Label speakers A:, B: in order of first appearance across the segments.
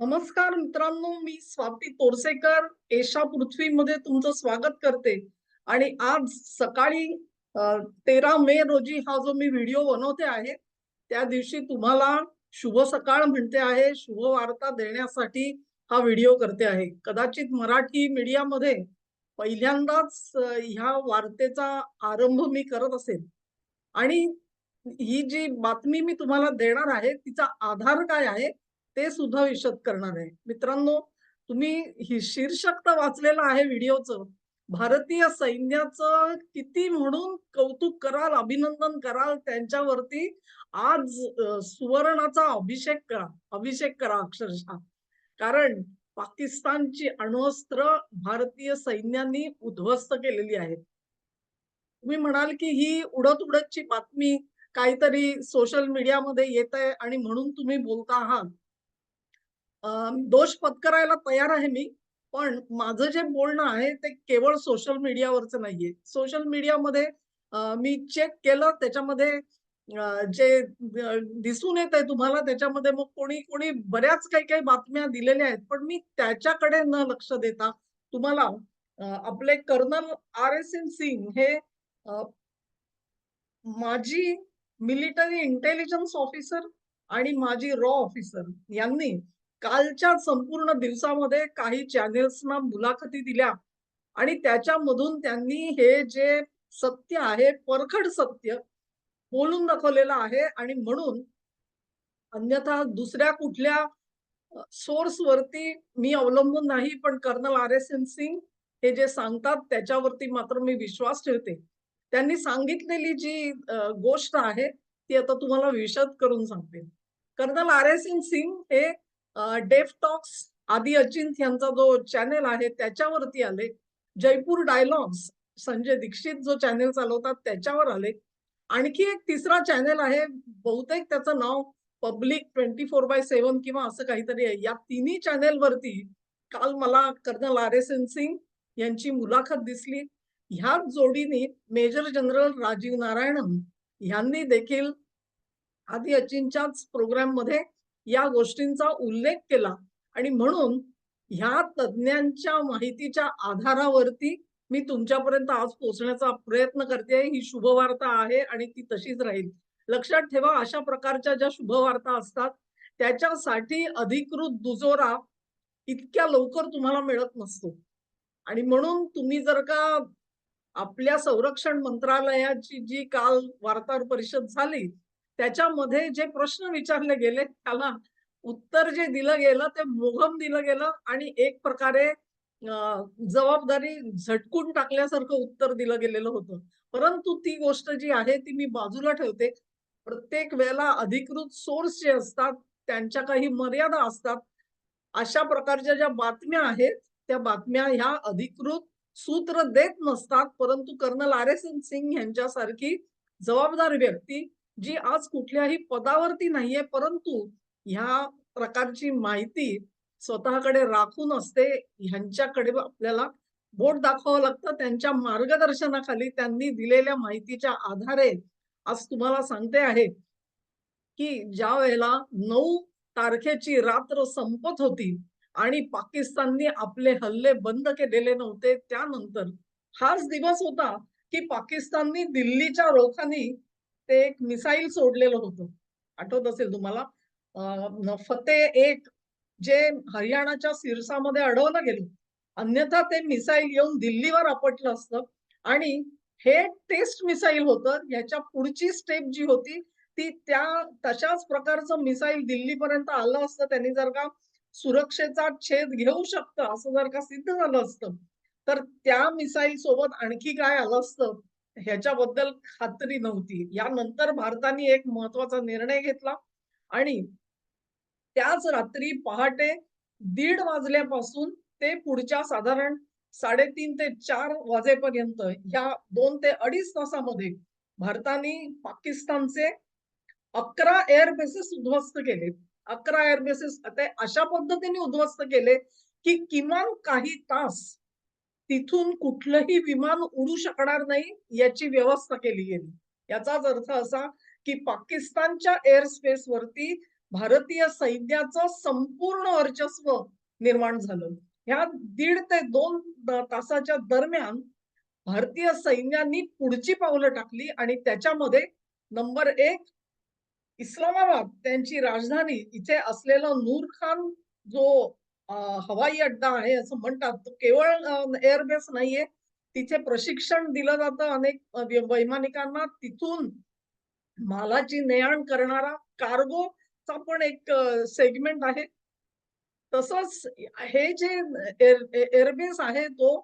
A: नमस्कार मित्रांनो मी स्वाती तोरसेकर एशा पृथ्वीमध्ये तुमचं स्वागत करते. आणि आज सकाळी तेरा मे रोजी हा जो मी व्हिडिओ बनवते आहे त्या दिवशी तुम्हाला शुभ सकाळ म्हणते आहे शुभ वार्ता देण्यासाठी हा व्हिडिओ करते आहे. कदाचित मराठी मीडियामध्ये पहिल्यांदाच ह्या वार्तेचा आरंभ मी करत असेल. आणि ही जी बातमी मी तुम्हाला देणार आहे तिचा आधार काय आहे ते सुद्धा विशद करणार आहे. मित्रांनो तुम्ही ही शीर्षक तर वाचलेलं आहे व्हिडिओचं. भारतीय सैन्याचं किती म्हणून कौतुक कराल अभिनंदन कराल त्यांच्यावरती आज सुवर्णाचा अभिषेक करा अभिषेक करा अक्षरशः. कारण पाकिस्तानची अण्वस्त्र भारतीय सैन्यांनी उद्ध्वस्त केलेली आहेत तुम्ही म्हणाल की ही उडत उडतची बातमी काहीतरी सोशल मीडियामध्ये येत आहे आणि म्हणून तुम्ही बोलता आहात. दोष पत्करायला तयार आहे मी पण माझं जे बोलणं आहे ते केवळ सोशल मीडियावरचं नाहीये. सोशल मीडियामध्ये मी चेक केलं त्याच्यामध्ये जे दिसून येत आहे तुम्हाला त्याच्यामध्ये मग कोणी कोणी बऱ्याच काही काही बातम्या दिलेल्या आहेत पण मी त्याच्याकडे न लक्ष देता तुम्हाला आपले colonel R S N Singh हे माजी मिलिटरी इंटेलिजन्स ऑफिसर आणि माजी रॉ ऑफिसर यांनी कालच्या संपूर्ण दिवसामध्ये काही चॅनेल्सना मुलाखती दिल्या. आणि त्याच्यामधून त्यांनी हे जे सत्य आहे परखड सत्य बोलून दाखवलेलं आहे. आणि म्हणून अन्यथा दुसऱ्या कुठल्या सोर्स वरती मी अवलंबून नाही पण colonel R S N Singh हे जे सांगतात त्याच्यावरती मात्र मी विश्वास ठेवते. त्यांनी सांगितलेली जी गोष्ट आहे ती आता तुम्हाला विशद करून सांगते. Colonel R S N Singh हे डेफ टॉक्स आदी अचिंत यांचा जो चॅनेल आहे त्याच्यावरती आले. जयपूर डायलॉग्स संजय दीक्षित जो चॅनेल चालवतात त्याच्यावर आले. आणखी एक तिसरा चॅनेल आहे बहुतेक त्याचं नाव public twenty four by seven किंवा असं काहीतरी आहे. या तिन्ही चॅनेलवरती काल मला colonel R S N Singh यांची मुलाखत दिसली. ह्याच जोडीने मेजर जनरल राजीव नारायणन यांनी देखील आधी अचिंच्याच प्रोग्राममध्ये या गोष्टींचा उल्लेख केला. आणि म्हणून ह्या तज्ज्ञांच्या माहितीच्या आधारावरती मी तुमच्यापर्यंत आज पोहोचण्याचा प्रयत्न करते. ही शुभवार्ता आहे आणि ती तशीच राहील. लक्षात ठेवा अशा प्रकारच्या ज्या शुभवार्ता असतात त्याच्यासाठी अधिकृत दुजोरा इतक्या लवकर तुम्हाला मिळत नसतो. आणि म्हणून तुम्ही जर का आपल्या संरक्षण मंत्रालयाची जी काल वार्ताहर परिषद झाली त्याच्यामध्ये जे प्रश्न विचारले गेले त्याला उत्तर जे दिलं गेलं ते मोघम दिलं गेलं आणि एक प्रकारे अं, जबाबदारी झटकून टाकल्यासारखं उत्तर दिलं गेलेलं होतं. परंतु ती गोष्ट जी आहे ती मी बाजूला ठेवते. प्रत्येक वेळेला अधिकृत सोर्स जे असतात त्यांच्या काही मर्यादा असतात. अशा प्रकारच्या ज्या बातम्या आहेत त्या बातम्या ह्या अधिकृत सूत्र देत नसतात. परंतु colonel R S N Singh यांच्यासारखी जबाबदार व्यक्ती जी आज कुठल्याही पदावरती नाहीये परंतु ह्या प्रकारची माहिती स्वतःकडे राखून असते ह्यांच्याकडे आपल्याला बोट दाखवावं लागतं त्यांच्या मार्गदर्शनाखाली त्यांनी दिलेल्या माहितीच्या आधारे आज तुम्हाला सांगते आहे की ज्या वेळेला नऊ तारखेची रात्र संपत होती आणि पाकिस्ताननी आपले हल्ले बंद केलेले नव्हते त्यानंतर हाच दिवस होता की पाकिस्ताननी दिल्लीच्या रोखानी ते एक मिसाईल सोडलेलं होतं. आठवत असेल तुम्हाला? फते फतेह एक जे हरियाणाच्या सिरसामध्ये अडवलं गेलं. अन्यथा ते मिसाईल येऊन दिल्लीवर आपटलं असतं. आणि हे टेस्ट मिसाईल होतं. याच्या पुढची स्टेप जी होती ती त्या तशाच प्रकारचं मिसाईल दिल्लीपर्यंत आलं असतं. त्यांनी जर का सुरक्षेचा छेद घेऊ शकतं असं जर का सिद्ध झालं असतं तर त्या मिसाईल सोबत आणखी काय आलं असतं? ह्याच्याबद्दल खात्री नव्हती. यानंतर भारताने एक महत्त्वाचा निर्णय घेतला आणि त्याच रात्री पहाटे दीड वाजल्यापासून ते पुढच्या साधारण साडेतीन ते चार वाजेपर्यंत ह्या दोन ते अडीच तासामध्ये भारताने पाकिस्तानचे अकरा एअर बेसेस उद्ध्वस्त केले. अकरा एअर बेसेस आता अशा पद्धतीने उद्ध्वस्त केले की किमान काही तास तिथून कुठलंही विमान उडू शकणार नाही याची व्यवस्था केली गेली. याचाच अर्थ असा की पाकिस्तानच्या एअर स्पेस वरती भारतीय सैन्याचं संपूर्ण वर्चस्व निर्माण झालं. ह्या दीड ते दोन तासाच्या दरम्यान भारतीय सैन्यानी पुढची पावलं टाकली आणि त्याच्यामध्ये नंबर एक इस्लामाबाद त्यांची राजधानी इथे असलेला नूर खान जो हवाई अड्डा आहे असं म्हणतात. तो केवळ एअरबेस नाहीये. तिथे प्रशिक्षण दिलं जातं अनेक वैमानिकांना. तिथून मालाची ने-आण करणारा कार्गोचा पण एक सेगमेंट आहे. तसंच हे जे एअरबेस आहे तो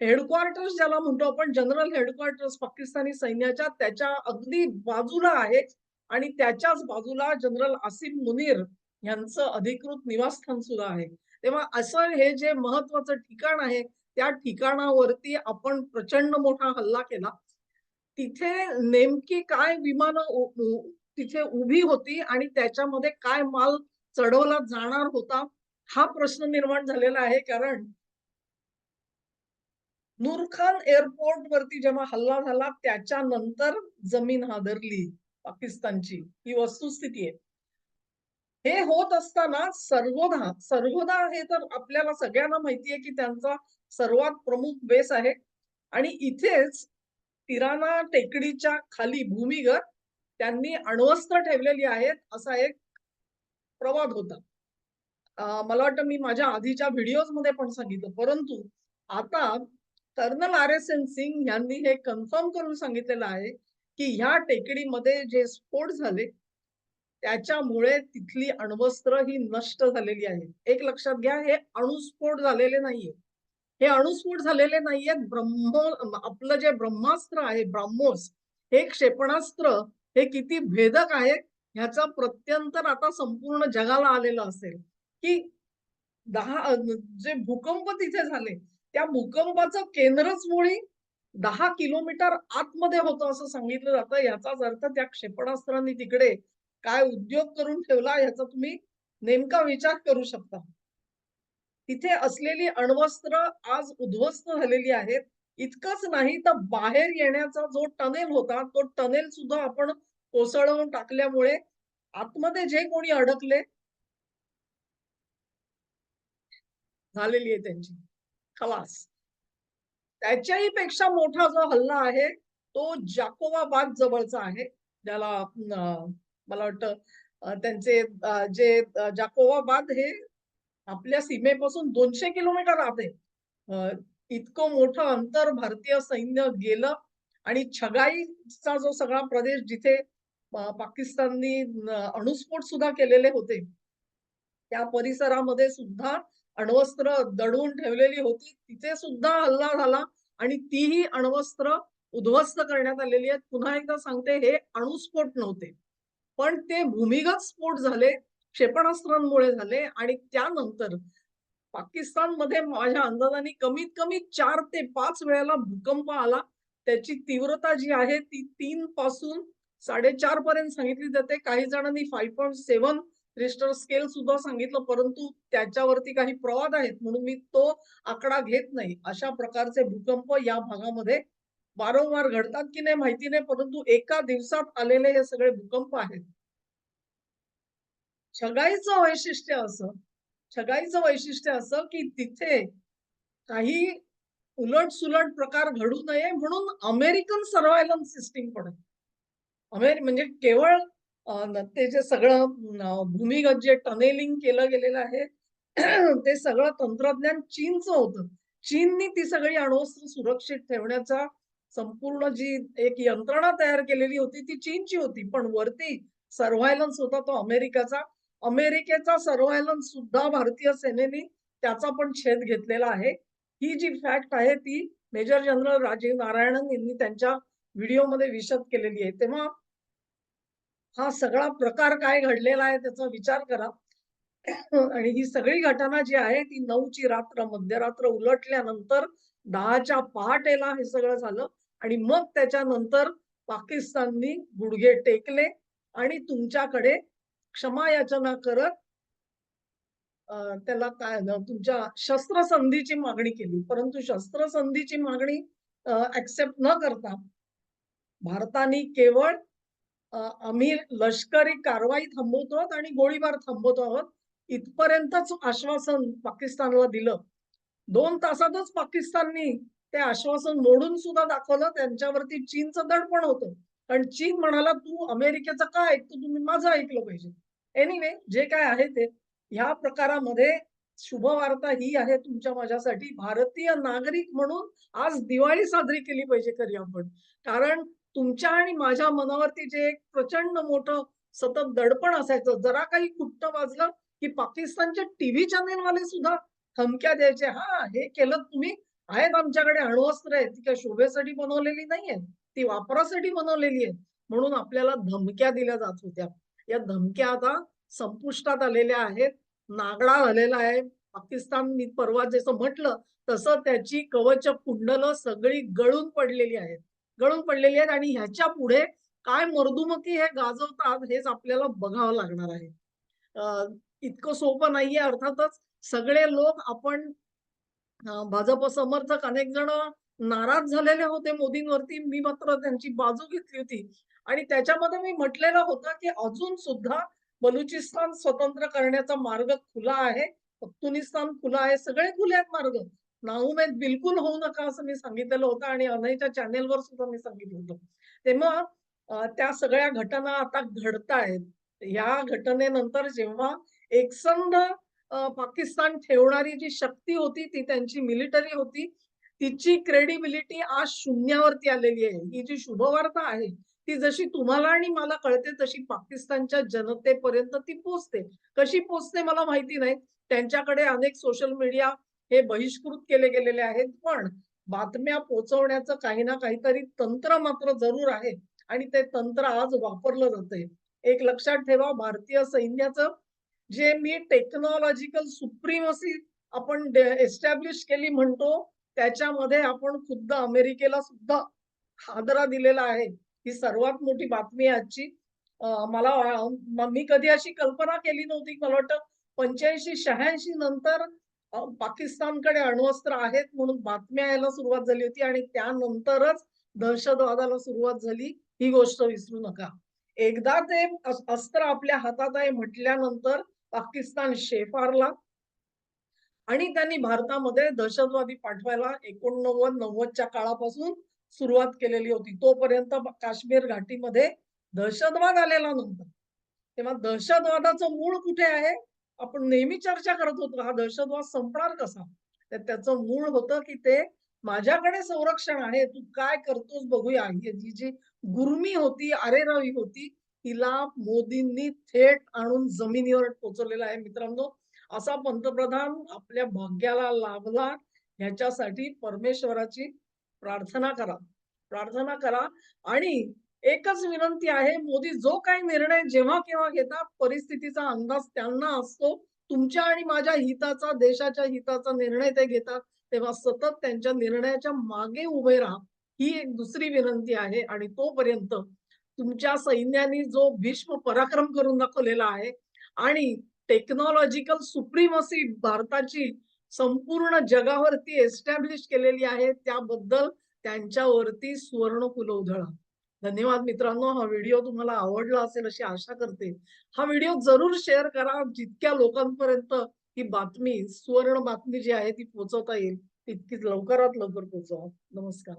A: हेडक्वार्टर्स ज्याला म्हणतो आपण जनरल हेडक्वार्टर्स पाकिस्तानी सैन्याच्या त्याच्या अगदी बाजूला आहे. आणि त्याच्याच बाजूला जनरल आसिम मुनीर यांचं अधिकृत निवासस्थान सुद्धा आहे. तेव्हा असं हे जे महत्वाचं ठिकाण आहे त्या ठिकाणावरती आपण प्रचंड मोठा हल्ला केला. तिथे नेमकी काय विमानं तिथे उभी होती आणि त्याच्यामध्ये काय माल चढवला जाणार होता हा प्रश्न निर्माण झालेला आहे. कारण नूरखान एअरपोर्ट वरती जेव्हा हल्ला झाला त्याच्यानंतर जमीन हादरली पाकिस्तानची. ही वस्तुस्थिती आहे. हे होत असताना सर्वोधा सर्वोधा हे तर आपल्याला सगळ्यांना माहितीये की त्यांचा सर्वात प्रमुख बेस आहे. आणि इथेच तिराना टेकडीच्या खाली भूमिगत त्यांनी अण्वस्त्र ठेवलेली आहेत असा एक प्रवाद होता. मला वाटतं मी माझ्या आधीच्या व्हिडिओजमध्ये पण सांगितलं. परंतु आता colonel R S N Singh यांनी हे कन्फर्म करून सांगितलेलं आहे की ह्या टेकडीमध्ये जे स्फोट झाले त्याच्यामुळे तिथली अण्वस्त्र ही नष्ट झालेली आहेत. एक लक्षात घ्या हे अणुस्फोट झालेले नाहीये हे अणुस्फोट झालेले नाहीयेत. ब्रह्मो आपलं जे ब्रह्मास्त्र आहे ब्राह्मोस हे क्षेपणास्त्र हे किती भेदक आहे ह्याचा प्रत्यंतर आता संपूर्ण जगाला आलेलं असेल. की दहा जे भूकंप तिथे झाले त्या भूकंपाचं केंद्रच मुळी दहा किलोमीटर आतमध्ये होतं असं सांगितलं जातं. याचाच अर्थ त्या क्षेपणास्त्रांनी तिकडे काय उद्योग करून ठेवला याचा तुम्ही नेमका विचार करू शकता. तिथे असलेली अण्वस्त्र आज उद्ध्वस्त झालेली आहेत. इतकंच नाही तर बाहेर येण्याचा जो टनेल होता तो टनेल सुद्धा आपण कोसळवून टाकल्यामुळे आतमध्ये जे कोणी अडकले झालेली आहे त्यांची. खलास. त्याच्याही पेक्षा मोठा जो हल्ला आहे तो जाकोबाबाद जवळचा आहे. ज्याला मला वाटतं त्यांचे जे जाकोबाबाद हे आपल्या सीमेपासून दोनशे किलोमीटर आहे इतकं मोठं अंतर भारतीय सैन्य गेलं आणि छगाईचा जो सगळा प्रदेश जिथे पाकिस्ताननी अणुस्फोट सुद्धा केलेले होते त्या परिसरामध्ये सुद्धा अण्वस्त्र दडवून ठेवलेली होती. तिथे सुद्धा हल्ला झाला आणि तीही अण्वस्त्र उद्ध्वस्त करण्यात आलेली आहेत. पुन्हा एकदा सांगते हे अणुस्फोट नव्हते. पण ते भूमिगत स्फोट झाले क्षेपणास्त्रांमुळे झाले आणि त्यानंतर पाकिस्तानमध्ये माझ्या अंदाजाने कमीत कमी चार ते पाच वेळेला भूकंप आला. त्याची तीव्रता जी आहे ती तीन पासून साडेचार पर्यंत सांगितली जाते. काही जणांनी five point seven Richter scale सुद्धा सांगितलं परंतु त्याच्यावरती काही प्रवाद आहेत म्हणून मी तो आकडा घेत नाही. अशा प्रकारचे भूकंप या भागामध्ये वारंवार घडतात की नाही माहिती नाही परंतु एका दिवसात आलेले हे सगळे भूकंप आहेत. छगाईचं वैशिष्ट्य असं छगाईचं वैशिष्ट्य असं की तिथे काही उलट सुलट प्रकार घडू नये म्हणून अमेरिकन सर्व्हायलन्स सिस्टीम पण अमेरि म्हणजे केवळ ते जे सगळं भूमिगत जे टनेलिंग केलं गेलेलं आहे ते सगळं तंत्रज्ञान चीनचं होतं. चीननी ती सगळी अण्वस्त्र सुरक्षित ठेवण्याचा संपूर्ण जी एक यंत्रणा तयार केलेली होती ती चीनची होती. पण वरती सर्व्हायलन्स होता तो अमेरिकेचा. अमेरिकेचा सर्व्हायलन्स सुद्धा भारतीय सेनेने त्याचा पण छेद घेतलेला आहे. ही जी फॅक्ट आहे ती मेजर जनरल राजीव नारायणन यांनी त्यांच्या व्हिडिओमध्ये विशद केलेली आहे. तेव्हा हा सगळा प्रकार काय घडलेला आहे त्याचा विचार करा. आणि ही सगळी घटना जी आहे ती नऊची रात्र मध्यरात्र उलटल्यानंतर दहाच्या पहाटेला हे सगळं झालं. आणि मग त्याच्यानंतर पाकिस्ताननी गुडघे टेकले आणि तुमच्याकडे क्षमा याचना करत त्याला काय तुमच्या शस्त्रसंधीची मागणी केली. परंतु शस्त्रसंधीची मागणी ऍक्सेप्ट न करता भारताने केवळ आम्ही लष्करी कारवाई थांबवतो आहोत आणि गोळीबार थांबवतो आहोत. इथपर्यंतच आश्वासन पाकिस्तानला दिलं. दोन तासातच पाकिस्ताननी ते आश्वासन मोडून सुद्धा दाखवलं. त्यांच्यावरती चीनचं दडपण होतं. कारण चीन म्हणाला तू अमेरिकेचं काय ऐकतो? तुम्ही माझं ऐकलं पाहिजे. एनिवे जे काय आहे ते. ह्या प्रकारामध्ये शुभवार्ता ही आहे तुमच्या माझ्यासाठी. भारतीय नागरिक म्हणून आज दिवाळी साजरी केली पाहिजे खरी आपण. कारण तुमच्या आणि माझ्या मनावरती जे एक प्रचंड मोठं सतत दडपण असायचं जरा काही कुट्ट वाजलं की पाकिस्तानचे टीव्ही चॅनेलवाले सुद्धा धमक्या द्यायचे हा हे केलं तुम्ही. आहेत आमच्याकडे अण्वस्त्र आहेत ती काय शोभेसाठी बनवलेली नाहीये. ती वापरासाठी बनवलेली आहे म्हणून आपल्याला धमक्या दिल्या जात होत्या. या धमक्या आता संपुष्टात आलेल्या आहेत नागडा झालेला आहे. पाकिस्तान मी परवा जसं म्हटलं तसं त्याची कवच कुंडलं सगळी गळून पडलेली आहेत. गळून पडलेली आहेत आणि ह्याच्या पुढे काय मर्दुमकी हे गाजवतात हेच आपल्याला बघावं लागणार आहे. इतकं सोपं नाहीये अर्थातच. सगळे लोक आपण भाजप समर्थक अनेक जण नाराज झालेले होते मोदींवरती. मी मात्र त्यांची बाजू घेतली होती. आणि त्याच्यामध्ये मी म्हटलेलं होतं की अजून सुद्धा बलुचिस्तान स्वतंत्र करण्याचा मार्ग खुला आहे. पख्तुनिस्तान खुला आहे. सगळे खुले आहेत मार्ग. नाउमेद बिलकुल होऊ नका असं मी सांगितलेलं होतं आणि अनयच्या चॅनेलवर सुद्धा मी सांगितलं होतं. तेव्हा त्या सगळ्या घटना आता घडतायत. या घटनेनंतर जेव्हा एकसंध पाकिस्तान ठेवणारी जी शक्ती होती ती त्यांची मिलिटरी होती. तिची क्रेडिबिलिटी आज शून्यावरती आलेली आहे. ही जी शुभवार्ता आहे ती जशी तुम्हाला आणि मला कळते तशी पाकिस्तानच्या जनतेपर्यंत ती पोचते. कशी पोचते मला माहिती नाही. त्यांच्याकडे अनेक सोशल मीडिया हे बहिष्कृत केले गेलेले आहेत. पण बातम्या पोहोचवण्याचं काही ना काहीतरी तंत्र मात्र जरूर आहे आणि ते तंत्र आज वापरलं जातंय. एक लक्षात ठेवा भारतीय सैन्याचं जे मी टेक्नॉलॉजिकल सुप्रीमसी आपण एस्टॅब्लिश केली म्हणतो त्याच्यामध्ये आपण खुद्द अमेरिकेला सुद्धा हादरा दिलेला आहे. ही सर्वात मोठी बातमी आजची. मला मी कधी अशी कल्पना केली नव्हती मला वाटतं पंच्याऐंशी शहाऐंशी नंतर पाकिस्तानकडे अण्वस्त्र आहेत म्हणून बातम्या यायला सुरुवात झाली होती आणि त्यानंतरच दहशतवादाला सुरुवात झाली. ही गोष्ट विसरू नका. एकदा ते अस्त्र आपल्या हातात आहे म्हटल्यानंतर पाकिस्तान शेफारला. आणि त्यांनी भारतामध्ये दहशतवादी पाठवायला एकोणनव्वद नव्वदच्या काळापासून सुरुवात केलेली होती. तोपर्यंत काश्मीर घाटीमध्ये दहशतवाद आलेला नव्हता. तेव्हा दहशतवादाचं मूळ कुठे आहे? आपण नेहमी चर्चा करत होतो हा दहशतवाद संपणार कसा? तर त्याचं मूळ होतं की ते माझ्याकडे संरक्षण आहे तू काय करतोस बघूया. ही जी जी गुरमी होती अरेरावी होती तिला मोदींनी थेट आणून जमिनीवर पोचवलेला आहे. मित्रांनो असा पंतप्रधान आपल्या भाग्याला लाभला ह्याच्यासाठी परमेश्वराची प्रार्थना करा. प्रार्थना करा. आणि एकच विनंती आहे मोदी जो काही निर्णय जेव्हा केव्हा घेतात परिस्थितीचा अंदाज त्यांना असतो. तुमच्या आणि माझ्या हिताचा देशाच्या हिताचा निर्णय ते घेतात तेव्हा सतत त्यांच्या निर्णयाच्या मागे उभे राहा. ही एक दुसरी विनंती आहे आणि तोपर्यंत तुमच्या सैन्याने जो भीष्म पराक्रम करून दाखवलेला आहे आणि टेक्नॉलॉजिकल सुप्रीमसी भारताची संपूर्ण जगावरती एस्टॅब्लिश केलेली आहे त्याबद्दल त्यांच्यावरती सुवर्ण फुलं उधळा धन्यवाद मित्रांनो हा व्हिडिओ तुम्हाला आवडला असेल अशी आशा करते. हा व्हिडिओ जरूर शेअर करा जितक्या लोकांपर्यंत ही बातमी सुवर्ण बातमी जी आहे ती पोहोचवता येईल तितकीच लवकरात लवकर पोहोचवा. नमस्कार.